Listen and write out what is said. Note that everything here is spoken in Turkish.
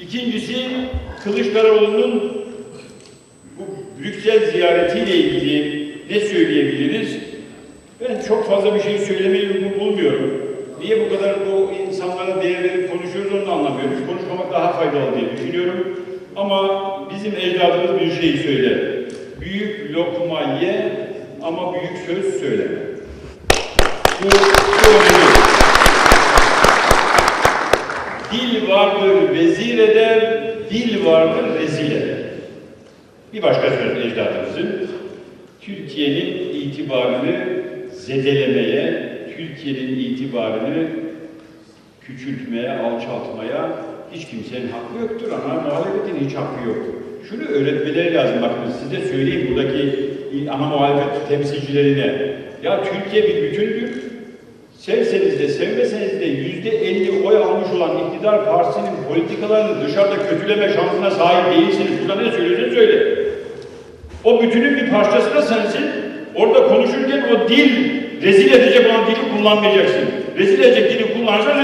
İkincisi Kılıçdaroğlu'nun bu Brüksel ziyaretiyle ilgili ne söyleyebiliriz? Ben çok fazla bir şey söylemeyi bulmuyorum. Niye bu kadar bu insanlara değer verip konuşuyoruz onu da anlamıyorum. Konuşmamak daha faydalı diye düşünüyorum. Ama bizim ecdadımız bir şey söyler. Büyük lokma ye ama büyük söz söyleme. Bu, bu önemli. Dil vardır vezir eder, dil vardır rezil eder. Bir başka söz ecdadımızın, Türkiye'nin itibarını zedelemeye, Türkiye'nin itibarını küçültmeye, alçaltmaya hiç kimsenin hakkı yoktur ama muhalefetin hiç hakkı yoktur. Şunu öğretmeleri lazım bakın size söyleyeyim buradaki ana muhalefet temsilcilerine. Ya Türkiye bir bütündür. Sevseniz de sevmeseniz de yüzde elli oy almış olan iktidar partisinin politikalarını dışarıda kötüleme şansına sahip değilsiniz. Burada ne söylüyorsun söyle. O bütünün bir parçası da sensin. Orada konuşurken o dil rezil edecek olan dili kullanmayacaksın. Rezil edecek dili kullanırsan